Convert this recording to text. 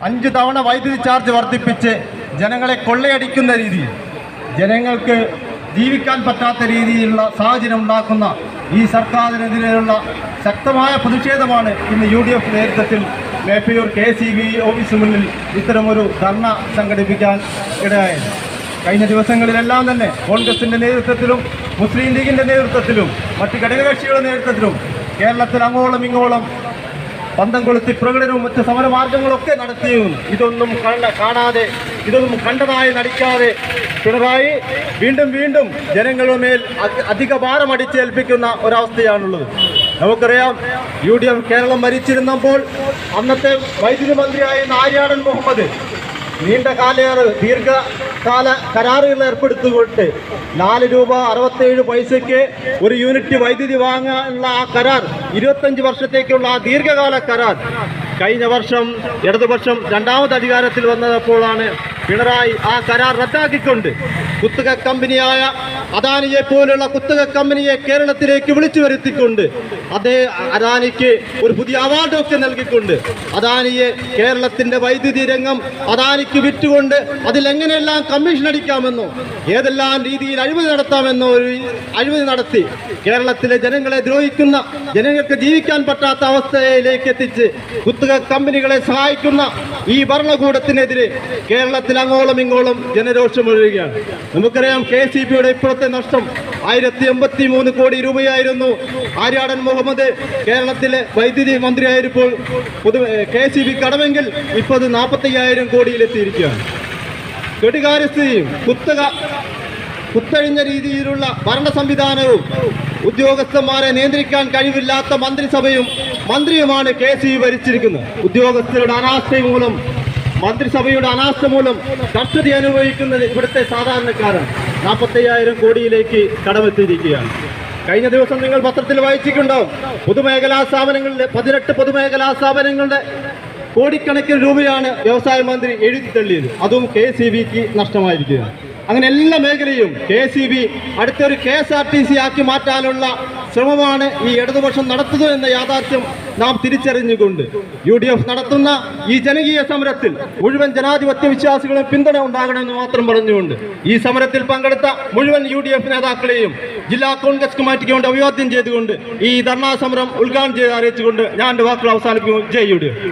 അഞ്ച് തവണ വൈദ്യുതി ചാർജ് വർദ്ധിപ്പിച്ച് ജനങ്ങളെ കൊള്ളയടിക്കുന്ന രീതിയിൽ ജനങ്ങൾക്ക് ജീവിക്കാൻ പറ്റാത്ത രീതിയിലുള്ള സാഹചര്യം ഉണ്ടാക്കുന്ന ഈ സർക്കാരിനെതിരെയുള്ള ശക്തമായ പ്രതിഷേധമാണ് ഇന്ന് യു ഡി എഫ് നേതൃത്വത്തിൽ മേപ്പയൂർ കെ സി ബി ഓഫീസിന് മുന്നിൽ ഇത്തരമൊരു ധർണ സംഘടിപ്പിക്കാൻ ഇടയായത്. കഴിഞ്ഞ ദിവസങ്ങളിലെല്ലാം തന്നെ കോൺഗ്രസിന്റെ നേതൃത്വത്തിലും മുസ്ലിം ലീഗിന്റെ നേതൃത്വത്തിലും മറ്റ് ഘടകകക്ഷികളുടെ നേതൃത്വത്തിലും കേരളത്തിൽ അങ്ങോളം ഇങ്ങോളം പന്തം കൊളുത്തി പ്രകടനവും മറ്റ് സമരമാർഗങ്ങളൊക്കെ നടത്തിയും. ഇതൊന്നും കണ്ട കാണാതെ ഇതൊന്നും കണ്ടതായി നടിക്കാതെ പിണറായി വീണ്ടും വീണ്ടും ജനങ്ങളുടെ മേൽ അധി- അധിക ഭാരം അടിച്ചേൽപ്പിക്കുന്ന ഒരവസ്ഥയാണുള്ളത്. നമുക്കറിയാം യു ഡി എഫ് കേരളം ഭരിച്ചിരുന്നപ്പോൾ അന്നത്തെ വൈദ്യുതി മന്ത്രിയായിരുന്ന ആര്യാടൻ മുഹമ്മദ് നീണ്ട കാല ദീർഘകാല കരാറുകൾ ഏർപ്പെടുത്തിക്കൊണ്ട് നാല് രൂപ അറുപത്തേഴ് പൈസയ്ക്ക് ഒരു യൂണിറ്റ് വൈദ്യുതി വാങ്ങാനുള്ള ആ കരാർ ഇരുപത്തഞ്ച് വർഷത്തേക്കുള്ള ആ ദീർഘകാല കരാർ കഴിഞ്ഞ വർഷം ഇടതുപക്ഷം രണ്ടാമത് അധികാരത്തിൽ വന്നപ്പോഴാണ് പിണറായി ആ കരാർ റദ്ദാക്കിക്കൊണ്ട് കുത്തക കമ്പനിയായ അദാനിയെ പോലുള്ള കുത്തക കമ്പനിയെ കേരളത്തിലേക്ക് വിളിച്ചു വരുത്തിക്കൊണ്ട് അതേ അദാനിക്ക് ഒരു പുതിയ അവാർഡൊക്കെ നൽകിക്കൊണ്ട് അദാനിയെ കേരളത്തിന്റെ വൈദ്യുതി രംഗം അദാനിക്ക് വിറ്റുകൊണ്ട് അതിലെങ്ങനെയെല്ലാം കമ്മീഷൻ അടിക്കാമെന്നോ ഏതെല്ലാം രീതിയിൽ അഴിമതി നടത്താമെന്നോ ഒരു അഴിമതി നടത്തി കേരളത്തിലെ ജനങ്ങളെ ദ്രോഹിക്കുന്ന ജനങ്ങൾക്ക് ജീവിക്കാൻ പറ്റാത്ത അവസ്ഥയിലേക്ക് എത്തിച്ച് കുത്തക കമ്പനികളെ സഹായിക്കുന്ന ഈ ഭരണകൂടത്തിനെതിരെ കേരളത്തിൽ അങ്ങോളം ഇങ്ങോളം ജനരോഷം ഒഴുകുകയാണ്. നമുക്കറിയാം കെ സി ബിയുടെ ഇപ്പോഴത്തെ നഷ്ടം ആയിരത്തി എൺപത്തി മൂന്ന് കോടി രൂപയായിരുന്നു. ആര്യാടൻ മുഹമ്മദ് കേരളത്തിലെ വൈദ്യുതി മന്ത്രിയായിരുന്നപ്പോൾ പൊതു കെ സി ബി കടമെങ്കിൽ ഇപ്പോൾ അത് നാൽപ്പത്തയ്യായിരം കോടിയിലെത്തിയിരിക്കുകയാണ്. കെടുകാരസ്ഥിതിയും കുത്തക കുത്തഴിഞ്ഞ രീതിയിലുള്ള ഭരണ സംവിധാനവും ഉദ്യോഗസ്ഥന്മാരെ നിയന്ത്രിക്കാൻ കഴിവില്ലാത്ത മന്ത്രിസഭയും മന്ത്രിയുമാണ് കെ സി ഭരിച്ചിരിക്കുന്നത്. ഉദ്യോഗസ്ഥരുടെ അനാസ്ഥ മൂലം മന്ത്രിസഭയുടെ അനാസ്ഥ മൂലം കർഷതി അനുഭവിക്കുന്നത് ഇവിടുത്തെ സാധാരണക്കാരാണ് നാൽപ്പത്തയ്യായിരം കോടിയിലേക്ക് കടമെത്തിയിരിക്കുകയാണ്. കഴിഞ്ഞ ദിവസം നിങ്ങൾ പത്രത്തിൽ വായിച്ചിട്ടുണ്ടാവും. പൊതുമേഖലാ സ്ഥാപനങ്ങളിലെ പതിനെട്ട് പൊതുമേഖലാ സ്ഥാപനങ്ങളുടെ കോടിക്കണക്കിന് രൂപയാണ് വ്യവസായ മന്ത്രി എഴുതി തള്ളിയത്. അതും കെ സി ബിക്ക് നഷ്ടമായിരിക്കുകയാണ്. അങ്ങനെ എല്ലാ മേഖലയും കെ സി ബി അടുത്തൊരു K S R T C ആക്കി മാറ്റാനുള്ള ശ്രമമാണ് ഈ ഇടതുപക്ഷം നടത്തുന്നത് എന്ന യാഥാർത്ഥ്യം നാം തിരിച്ചറിഞ്ഞുകൊണ്ട് യു ഡി എഫ് നടത്തുന്ന ഈ ജനകീയ സമരത്തിൽ മുഴുവൻ ജനാധിപത്യ വിശ്വാസികളും പിന്തുണ ഉണ്ടാകണമെന്ന് മാത്രം പറഞ്ഞുകൊണ്ട് ഈ സമരത്തിൽ പങ്കെടുത്ത മുഴുവൻ യു ഡി എഫ് നേതാക്കളെയും ജില്ലാ കോൺഗ്രസ് കമ്മിറ്റിക്ക് വേണ്ടി അഭിവാദ്യം ചെയ്തുകൊണ്ട് ഈ ധർണാ സമരം ഉദ്ഘാടനം ചെയ്ത് അറിയിച്ചുകൊണ്ട് ഞാൻ എന്റെ വാക്കുകൾ അവസാനിപ്പിക്കും ജയ് യു ഡി എഫ്.